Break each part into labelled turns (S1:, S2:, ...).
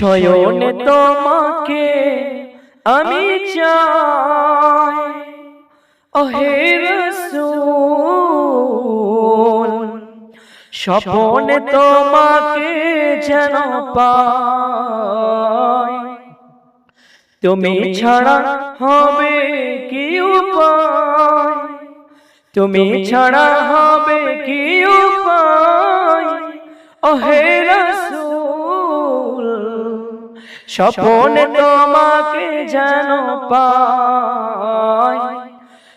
S1: শয়নে তোমাকে আমি চাই। অহে রসূল স্বপনে তোমাকে যেন পাই। তুমি ছাড়া হবে কি উপায়? তুমি ছাড়া হবে কি উপায়? অহে স্বপনে তোমাকে যেন পাই।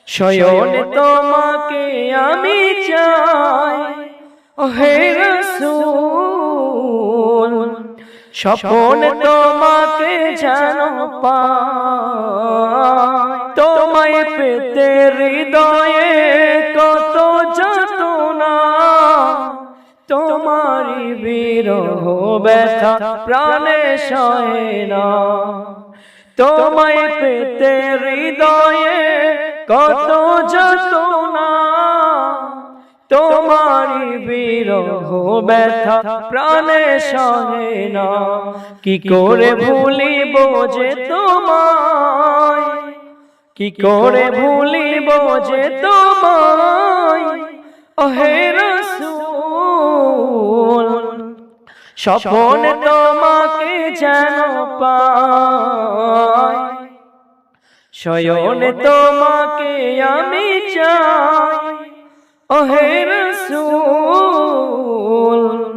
S1: শয়নে তোমাকে আমি চাই। অহে রসূল স্বপনে তোমাকে যেন পাই। তোমায় পেতে হৃদয়ে কত তোমারি বিরহ ব্যথা প্রাণে সয় না তোমায় পেতে হৃদয়ে কত যতনা। তোমারি বিরহ ব্যথা প্রাণে সহে না কি করে ভুলিব যে তোমায়? কি করে ভুলিব যে তোমায়? অহে রসূল। স্বপন তোমাকে যেন পাই। শয়নে তোমাকে আমি চাই। অহে রসূল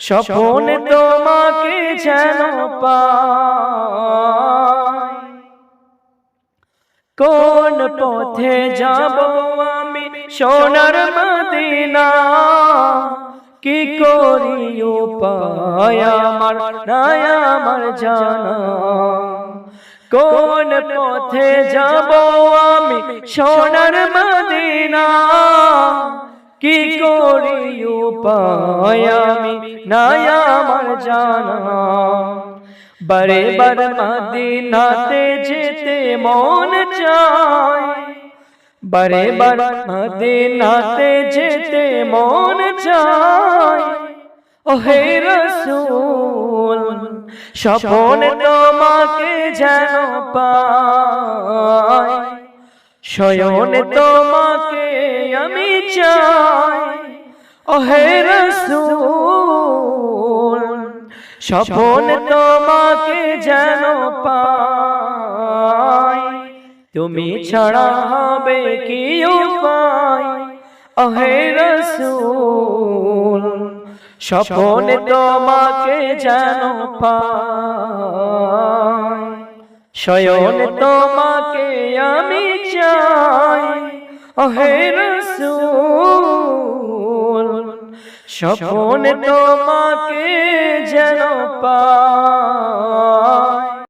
S1: স্বপনে তোমাকে যেন পাই। কোন পথে যাব আমি? সোনার মদিনা। কি করি আমার নাই আমার জানা। কোন পথে যাব আমি সোনার মদিনা? কি করি আমি নাই আমার জানা। বারে বার মদিনাতে যেতে মন চায়। বারে বার মদিনাতে যেতে মন চায়। ওহে রসূল স্বপন তোমাকে যেন পাই শয়ন তোমাকে আমি চাই। ওহে রসূল স্বপন তোমাকে যেন পাই তুমি ছাড়া হবে কি উপায়? অহে রসূল স্বপন তোমাকে যেন পাই। শয়ন তোমাকে আমি চাই। অহে রসূল স্বপন তোমাকে যেন পাই।